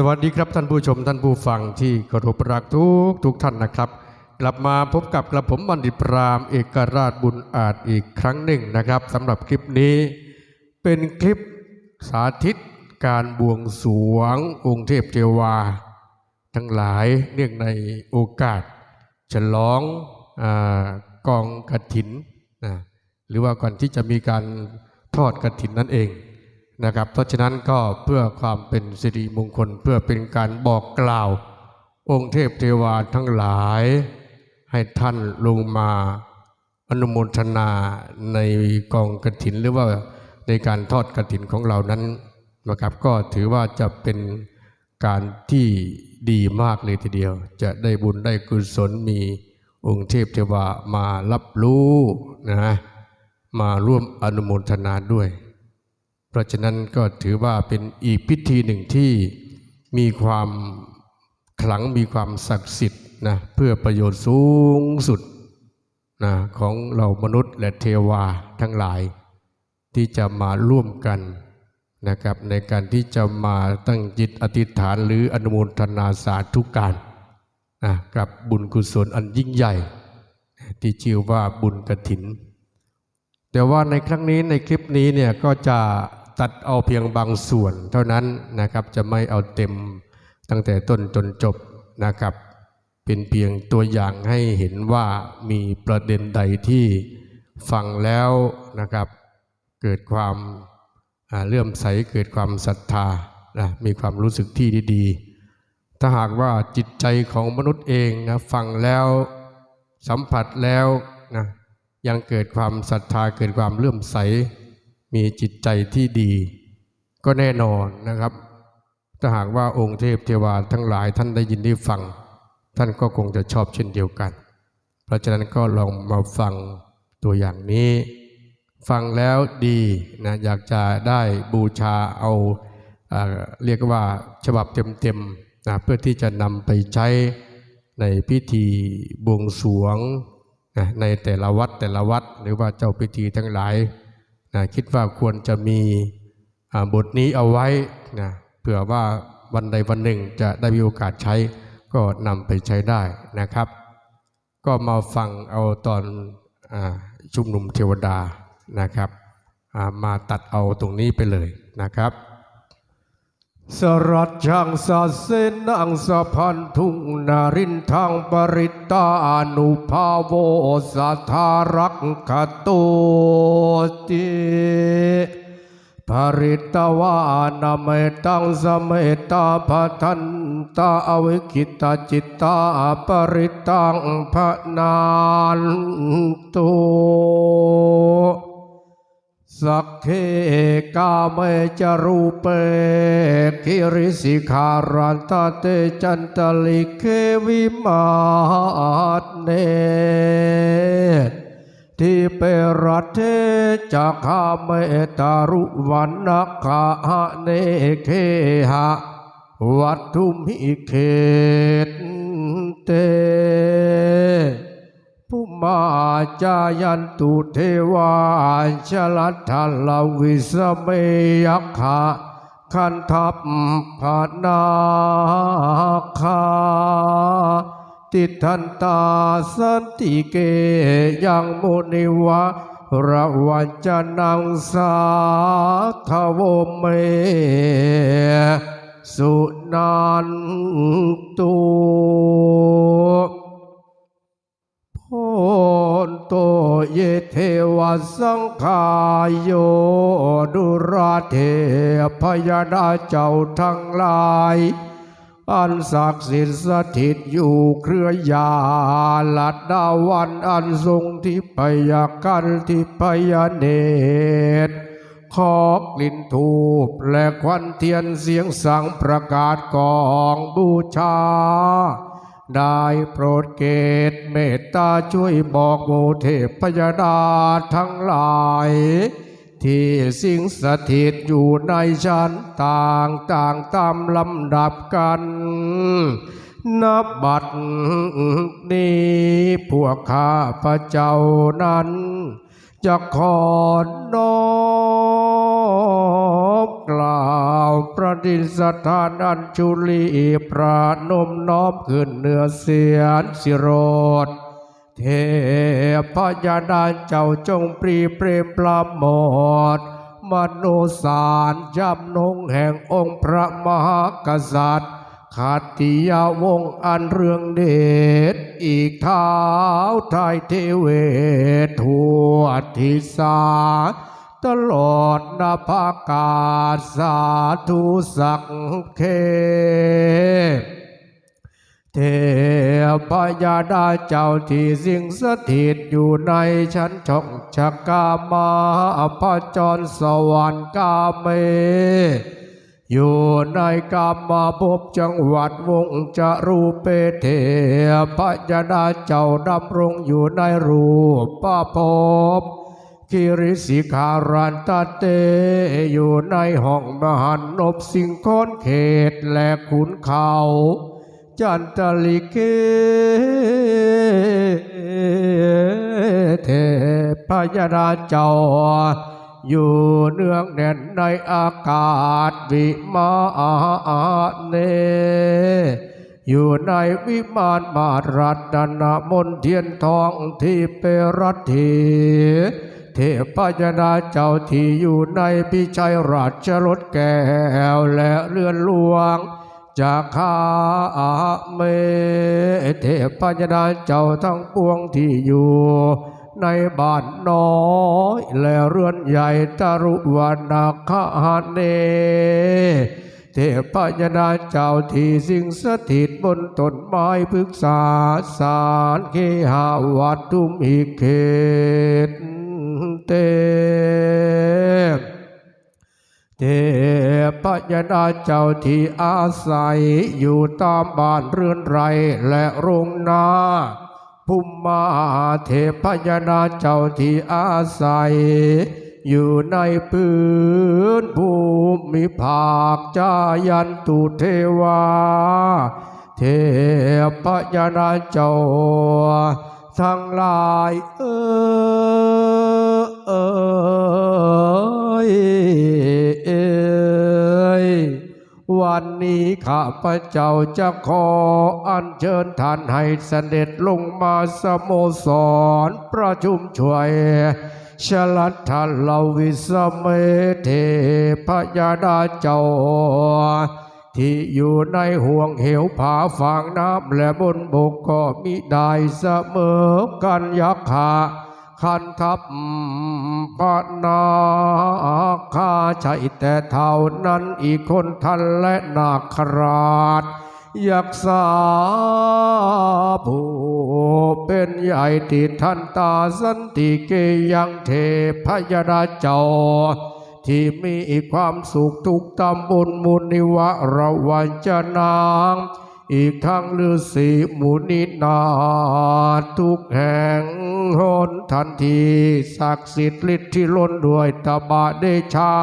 สวัสดีครับท่านผู้ชมท่านผู้ฟังที่เคารพรักทุกทุกท่านนะครับ กลับมาพบกับกระผมบัณฑิตพรามเอกราชบุญอาจอีกครั้งหนึ่งนะครับสำหรับคลิปนี้ เป็นคลิปสาธิตการบวงสรวงองค์เทพเทวา ทั้งหลายเนื่องในโอกาส ฉลองอกองกระถินนะหรือว่าก่อนที่จะมีการทอดกระถินนั่นเอง นะครับ เพราะฉะนั้นก็เพื่อความเป็นสิริมงคลเพื่อเป็นการบอกกล่าว องค์เทพเทวาทั้งหลาย ให้ท่านลงมาอนุโมทนาในกองกระถินหรือว่าในการทอดกระถินของเรานั้นนะครับ ก็ถือว่าจะเป็นการที่ดีมากเลยทีเดียว จะได้บุญได้กุศลมีองค์เทพเทวามารับรู้นะมาร่วมอนุโมทนาด้วย เพราะฉะนั้นก็ถือว่าเป็นอีกพิธีหนึ่งที่มีความขลังมีความศักดิ์สิทธิ์นะเพื่อประโยชน์สูงสุดนะของเรามนุษย์และเทวาทั้งหลาย ที่จะมาร่วมกันนะครับในการที่จะมาตั้งจิตอธิษฐานหรืออนุโมทนาสาธุการนะกับบุญกุศลอันยิ่งใหญ่ ที่ชื่อว่าบุญกฐิน แต่ว่าในครั้งนี้ในคลิปนี้เนี่ยก็จะ ตัดเอาเพียงบางส่วนเท่านั้นนะครับจะไม่เอาเต็มตั้งแต่ต้นจนจบนะครับ เป็นเพียงตัวอย่างให้เห็นว่ามีประเด็นใดที่ฟังแล้วนะครับ เกิดความเลื่อมใสเกิดความศรัทธานะมีความรู้สึกที่ดีๆ ถ้าหากว่าจิตใจของมนุษย์เองนะฟังแล้วสัมผัสแล้วนะยังเกิดความศรัทธาเกิดความเลื่อมใส มีจิตใจที่ดี ก็แน่นอนนะครับ ถ้าหากว่าองค์เทพเทวาทั้งหลายท่านได้ยินได้ฟัง ท่านก็คงจะชอบเช่นเดียวกัน เพราะฉะนั้นก็ลองมาฟังตัวอย่างนี้ ฟังแล้วดีนะอยากจะได้บูชาเอาอ่าเรียกว่าฉบับเต็มๆนะเพื่อที่จะนำไปใช้ในพิธีบวงสรวงนะในแต่ละวัดแต่ละวัดหรือว่าเจ้าพิธีทั้งหลาย นะคิดว่าควรจะมีบทนี้เอาไว้นะเผื่อว่าวันใดวันหนึ่งจะได้มีโอกาสใช้ก็นำไปใช้ได้นะครับ ก็มาฟังเอาตอนอชุมนุมเทวดานะครับ มาตัดเอาตรงนี้ไปเลยนะครับ สรัจชังสาเสนังสะพันทุงนารินทางปริตาอนุภาโวสัทธารักขตุติภริตวานาเมตังสเมตาพัทันตาอวิคิตาจิตตาปริตังพนานตุ สักเคกาเมจรูเปคิริสิขารันตเตจันตลิเควิมาสเนที่เปรตเทจากขาเมตารุวันนักขาเนเคหะวัตถุมิเขตเต มาจายันตุเทวาชลัทธลาวิสเมยักขะคันทัพพานาคาติทันตาสันติเกยังมุนิวะระวัจนังสาทวเม สุนันตุ นโตเยเทวสังขายโยดุราเทพยดาเจ้าทั้งหลาย อันศักดิ์สิทธิ์สถิตอยู่เครือญาลัดดาวันอันทรงทิพยากันทิพยเนตรขอกลิ่นทูปและควันเทียนเสียงสังประกาศกองบูชา ได้โปรดเกตเมตตาช่วยบอกโมเทพยดาทั้งหลาย ที่สิงสถิตอยู่ในชั้นต่างต่างตามลำดับกันนับบัดนี้พวกข้าพระเจ้านั้น จะขอน้อมกล่าวประดิษฐานอัญชุลีประนมน้อมขึ้นเหนือเสียนสิโรดเทพยาดาเจ้าจงปรีเปรมปลาหมดมโนสารจำนงแห่งองค์พระมหากษัตริย์ ขัตติยาวงอันเรื่องเดชอีกเท้าไทยเทเวทัวทิศาตลอดนาภากาศสาธุสักเค เทพยาดาเจ้าที่สิงสถิตอยู่ในชั้นช่องชะกามาพจรสวรรค์กาเม อยู่ในกามาภพจังหวัดวงจะรูปเปเทพยาดาเจ้าดำรงอยู่ในรูปป้าภพกิริสิขารันตเตอยู่ในห้องมหันนบสิงคอนเขตและขุนเขา จันตลิเกเทพยดาเจ้า อยู่เนืองแน่นในอากาศวิมาเน อยู่ในวิมานมารัตนมนเทียนทองที่เปรัตถีเทพยดาเจ้าที่อยู่ในพิชัยราชรถแก้วและเรือนหลวงจากข้าเมเทพยดาเจ้าทั้งปวงที่อยู่ ในบ้านน้อยและเรือนใหญ่ตรุวันนาคาเน เทพยดาเจ้าที่สิงสถิตบนต้นไม้พฤกษาสารเคหาวัดทุมอีกเขตเตเทพยดาเจ้าที่อาศัยอยู่ตามบ้านเรือนไรและโรงนา ภูมิมาเทพยดาเจ้าที่อาศัย อยู่ในพื้นภูมิภาคจายันตุเทวา เทพยดาเจ้าทั้งหลายเออเอยเอย วันนี้ข้าพระเจ้าจะขออัญเชิญท่านให้เสด็จลงมาสโมสรประชุมช่วยชลัดทันลวิสเมเทพยาดาเจ้า ที่อยู่ในห่วงเหวผาฝั่งน้ำและบนบกก็มิได้เสมอกันยักข ขันทับปนาคาใช่แต่เท่านั้นอีกคนทันและนาคราชยักษาผู้เป็นใหญ่ที่ท่านตาสันติเกยังเทพยดาเจ้าที่มีความสุขทุกตำบลมุนิวะระวันจนางอีกทั้งฤาษีมุนินาทุกแห่ง หนทันทีศักดิ์สิทธิ์ฤทธิ์ที่ล้นด้วยตบะเดชา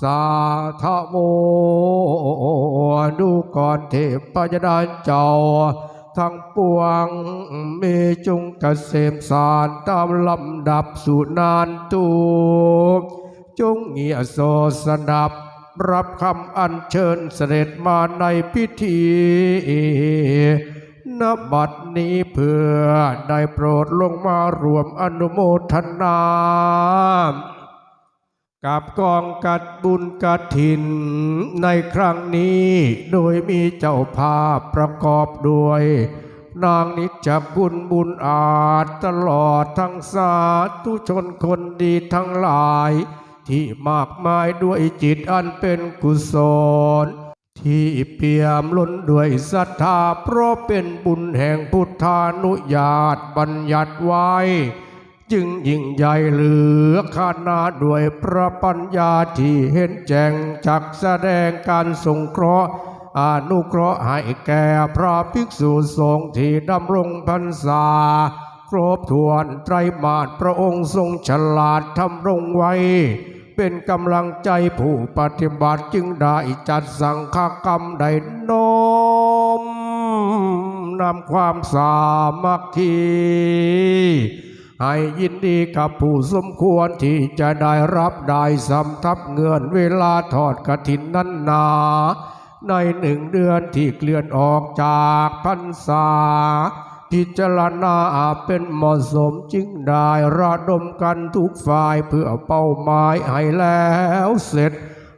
สาธโมดูก่อนเทพยดาเจ้า ทั้งปวงมีจงกเกษมสารตามลำดับสุนานตูจงเงียโสสดับรับคำอัญเชิญเสด็จมาในพิธี นบัดนี้เพื่อได้โปรดลงมารวมอนุโมทนา กับกองกัดบุญกัดถิน ในครั้งนี้โดยมีเจ้าภาพประกอบด้วย นางนิจบุญบุญอาจตลอดทั้งสาธุชนคนดีทั้งหลาย ที่มากมายด้วยจิตอันเป็นกุศล ที่เปี่ยมล้นด้วยศรัทธาเพราะเป็นบุญแห่งพุทธานุญาตบัญญัติไว้ จึงยิ่งใหญ่เหลือขนาดด้วยพระปัญญาที่เห็นแจ้งจักแสดงการสงเคราะห์อนุเคราะห์ให้แก่พระภิกษุสงฆ์ที่ดำรงพรรษา ครบถ้วนไตรมาสพระองค์ทรงฉลาดทำรงไว้ เป็นกำลังใจผู้ปฏิบัติจึงได้จัดสังฆกรรมได้น้อมนำความสามัคคีให้ยินดีกับผู้สมควรที่จะได้รับได้สำทับเงินเวลาทอดกฐินนั้นนา ในหนึ่งเดือนที่เคลื่อนออกจากพรรษา พิจารณาเป็นเหมาะสมจึงได้ระดมกันทุกฝ่ายเพื่อเป้าหมายให้แล้วเสร็จ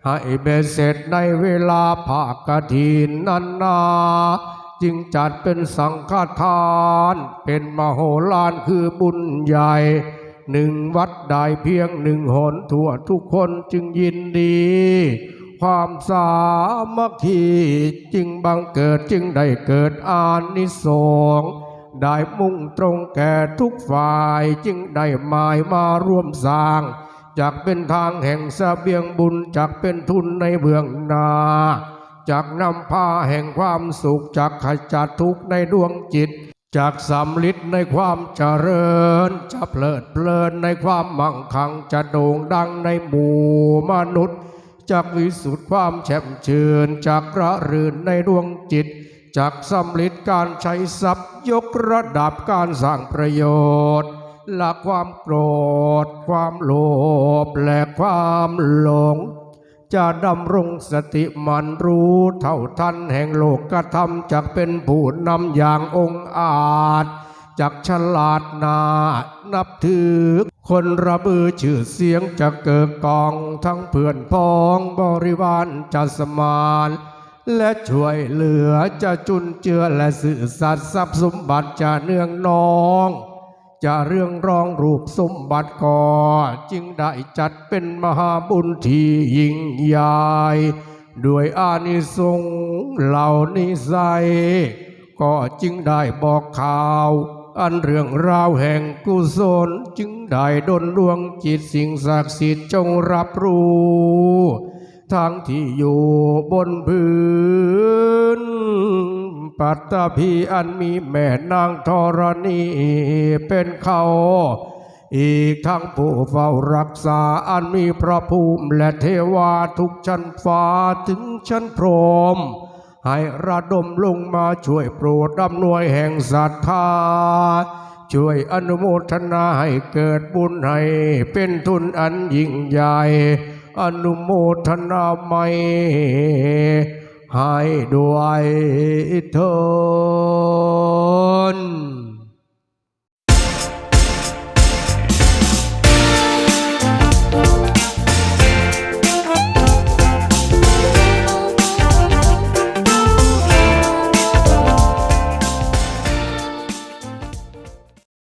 ให้เบ็ดเสร็จในเวลาภาคกฐินนันนาจึงจัดเป็นสังฆทาน เป็นมโหฬารคือบุญใหญ่หนึ่งวัดได้เพียงหนึ่งหนทั่วทุกคนจึงยินดี ความสามัคคีจึงบังเกิดจึงได้เกิดอานิสงส์ ได้มุ่งตรงแก่ทุกฝ่ายจึงได้หมายมาร่วมสร้างจากเป็นทางแห่งเสบียงบุญจากเป็นทุนในเบื้องหน้าจากนำพาแห่งความสุขจากขจัดทุกข์ในดวงจิต จากสำลิดในความเจริญ จะเพลิดเพลินในความมั่งคั่งจะโด่งดังในหมู่มนุษย์จากวิสุทธิความแช่มชื่นจากระรื่นในดวงจิต จากสำลิดการใช้ทรัพย์ยกระดับการสร้างประโยชน์ละความโกรธ ความโลภและความหลง จะดำรงสติมันรู้เท่าทันแห่งโลกกระทำจากเป็นผู้นำอย่างองอาจจากฉลาดนานับถือ คนระบือชื่อเสียงจะเกิดกองทั้งเพื่อนพ้องบริวารจะสมาน และช่วยเหลือจะจุนเจือและสื่อสัตย์ทรัพย์สมบัติจะเนื่องนอง จะเรื่องรองรูปสมบัติก่อจึงได้จัดเป็นมหาบุญที่ยิ่งใหญ่ด้วยอานิสงส์เหล่านิสัย ก็จึงได้บอกข่าว อันเรื่องราวแห่งกุศลจึงได้ดลดวงจิตสิ่งศักดิ์สิทธิ์จงรับรู้ ทั้งที่อยู่บนพื้น ปัตตภีอันมีแม่นางธรณีเป็นเขา อีกทั้งผู้เฝ้ารักษาอันมีพระภูมิและเทวาทุกชั้นฟ้าถึงชั้นพรหมให้ระดมลงมาช่วยโปรดอำนวยแห่งศรัทธา ช่วยอนุโมทนาให้เกิดบุญให้เป็นทุนอันยิ่งใหญ่ อนุโมทนาไม่ให้ด้วยเถิน